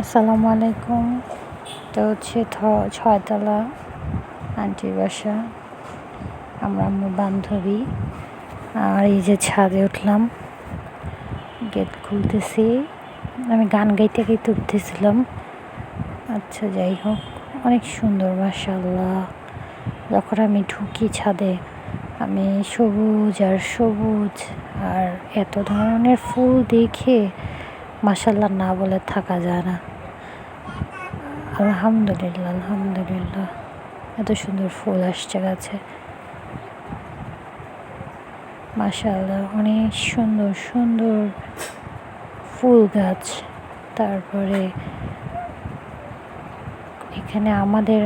আসসালামু আলাইকুম। এটা হচ্ছে ছয়তলা আন্টির বাসা। আমরা আমার বান্ধবী। আর এই যে ছাদে উঠলাম, গেট খুলতেছি। আমি গান গাইতে গাইতে উঠতেছিলাম। আচ্ছা যাই হোক, অনেক সুন্দর মাসাল্লাহ যখন আমি ঢুকি ছাদে, আমি সবুজ আর সবুজ, আর এত ধরনের ফুল দেখে মাসাল্লাহ না বলে থাকা যায় না। আলহামদুলিল্লাহ আলহামদুলিল্লাহ। এত সুন্দর ফুল আসছে গাছে। মাসাল্লাহ অনেক সুন্দর সুন্দর ফুল গাছ। তারপরে এখানে আমাদের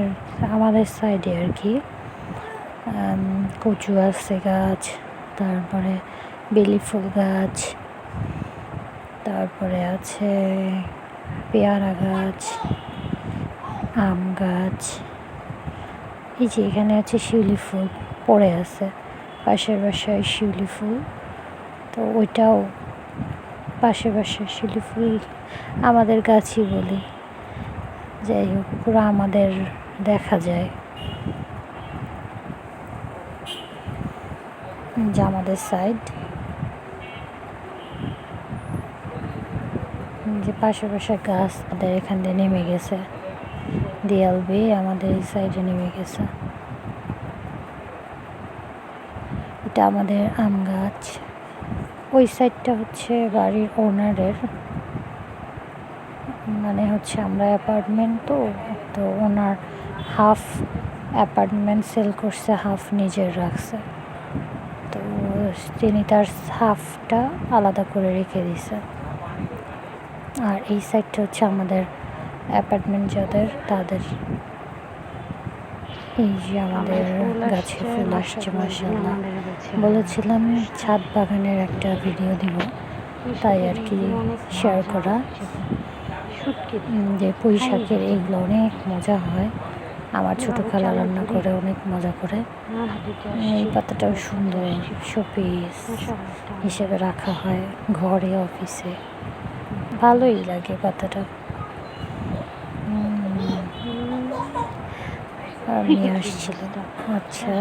আমাদের সাইডে আর কি কচু আছে গাছ, তারপরে বেলি ফুল গাছ, তারপরে আছে পেয়ারা গাছ। আম গাছ। এই যে এখানে আছে শিউলি ফুল, পড়ে আছে। পাশের বাসায় শিউলি ফুল। তো ওইটাও পাশের বাসায় শিউলি ফুল আমাদের গাছই বলি। যাই হোক, পুরো আমাদের দেখা যায়। যে আমাদের সাইড যে পাশে পাশে গাছ আমাদের এখান দিয়ে নেমে গেছে। দেয়াল বেয়ে আমাদের এই সাইডে নেমে গেছে। এটা আমাদের আম গাছ। ওই সাইডটা হচ্ছে বাড়ির ওনারের মানে হচ্ছে আমরা অ্যাপার্টমেন্ট তো তো ওনার হাফ অ্যাপার্টমেন্ট সেল করছে, হাফ নিজের রাখছে। তো তিনি তার হাফটা আলাদা করে রেখে দিছে আর এই সাইডটা হচ্ছে আমাদের অ্যাপার্টমেন্ট যাদের তাদের। এই যে আমাদের গাছে ফুল আসছে মাসাল্লাহ বলেছিলাম ছাদ বাগানের একটা ভিডিও দিব। তাই আর কি শেয়ার করা। যে পুঁই শাকের এগুলো অনেক মজা হয়। আমার ছোটো খালা রান্না করে। অনেক মজা করে। এই পাতাটাও সুন্দর শোপিস হিসেবে রাখা হয় ঘরে অফিসে। ভালোই লাগে পাতাটা উম, আর নিয়ে আসছিল। আচ্ছা।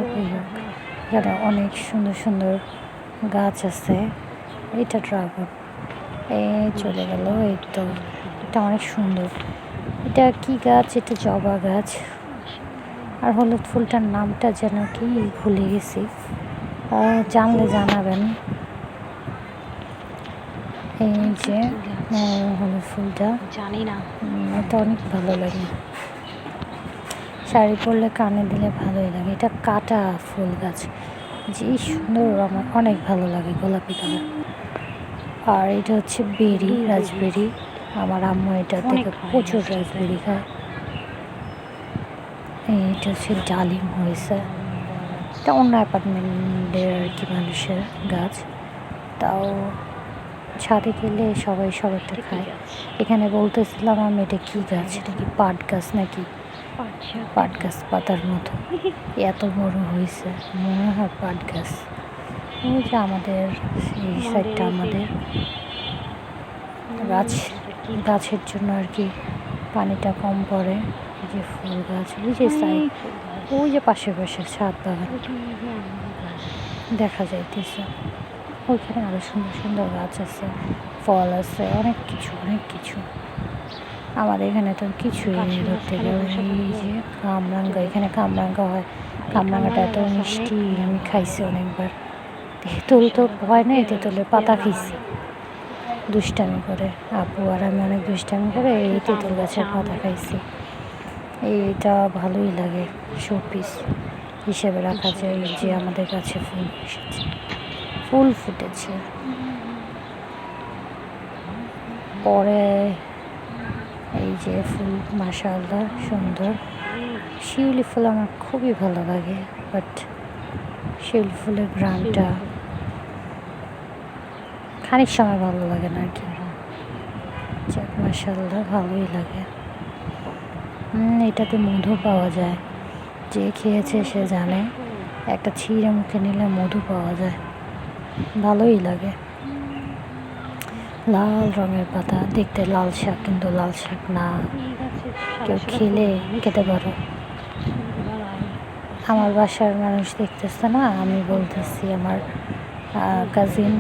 এখানে অনেক সুন্দর সুন্দর গাছ আছে। এটা ড্রাগন। এই চলে গেল এই তো। এটা অনেক সুন্দর। এটা কি গাছ? এটা জবা গাছ। আর হলুদ ফুলটার নামটা যেন কি ভুলে গেছি। জানলে জানাবেন। এই যে হলুদ ফুলটা। জানি না। এটা অনেক ভালো লাগে। শাড়ি পরলে কানে দিলে ভালোই লাগে। এটা কাটা ফুল গাছ। যে সুন্দর আমার অনেক ভালো লাগে গোলাপি কালার। আর এটা হচ্ছে বেরি রাজবেরি আমার আম্মু এটা থেকে প্রচুর রাজবেরি খায়। এইটা হচ্ছে ডালিম হয়েছে। এটা অন্য অ্যাপার্টমেন্টের আর কি মানুষের গাছ। তাও ছাদে গেলে সবাই সবাইটা খায়। এখানে বলতেছিলাম আমি এটা কী গাছ? এটা কি পাট গাছ নাকি? পাট গাছ পাতার মতো। এত বড় হয়েছে মনে হয় পাট গাছ ওই যে আমাদের এই সাইডটা আমাদের। গাছ গাছের জন্য আর কি পানিটা কম পড়ে। এই যে ফুল গাছ ওই যে সাইড ওই যে পাশে পাশে ছাদ বাগান। দেখা যাইতেছে। ওইখানে আরও সুন্দর সুন্দর গাছ আছে। ফল আছে অনেক কিছু অনেক কিছু। আমাদের এখানে তো কিছুই নেই ধরতে গেলে। এই যে কামরাঙ্গা এখানে কামরাঙ্গা হয়। কামরাঙ্গাটা এত মিষ্টি আমি খাইছি অনেকবার। তেঁতুল তো হয় না তেঁতুলের পাতা খাইছি। দুষ্টামি করে। আপু আর আমি অনেক দুষ্টামি করে এই তেঁতুল গাছের পাতা খাইছি। এইটা ভালোই লাগে শোপিস হিসেবে রাখা যায় এই যে আমাদের কাছে ফুল এসেছে। ফুল ফুটেছে। পরে এই যে ফুল মাশাআল্লাহ সুন্দর। শিউলি ফুল আমার খুবই ভালো লাগে বাট শিউলি ফুলের গ্রামটা খানিক সময় ভালো লাগে না আর কি মাশাআল্লাহ ভালোই লাগে। হুম, এটাতে মধু পাওয়া যায়। যে খেয়েছে সে জানে। একটা ছিঁড়ে মুখে নিলে মধু পাওয়া যায়। ভালোই লাগে। লাল রঙের পাতা, দেখতে লাল শাক কিন্তু লাল শাক না। কেউ খেলে খেতে পারো। আমার বাসার মানুষ দেখতেছে না, আমি বলতেছি আমার কাজিন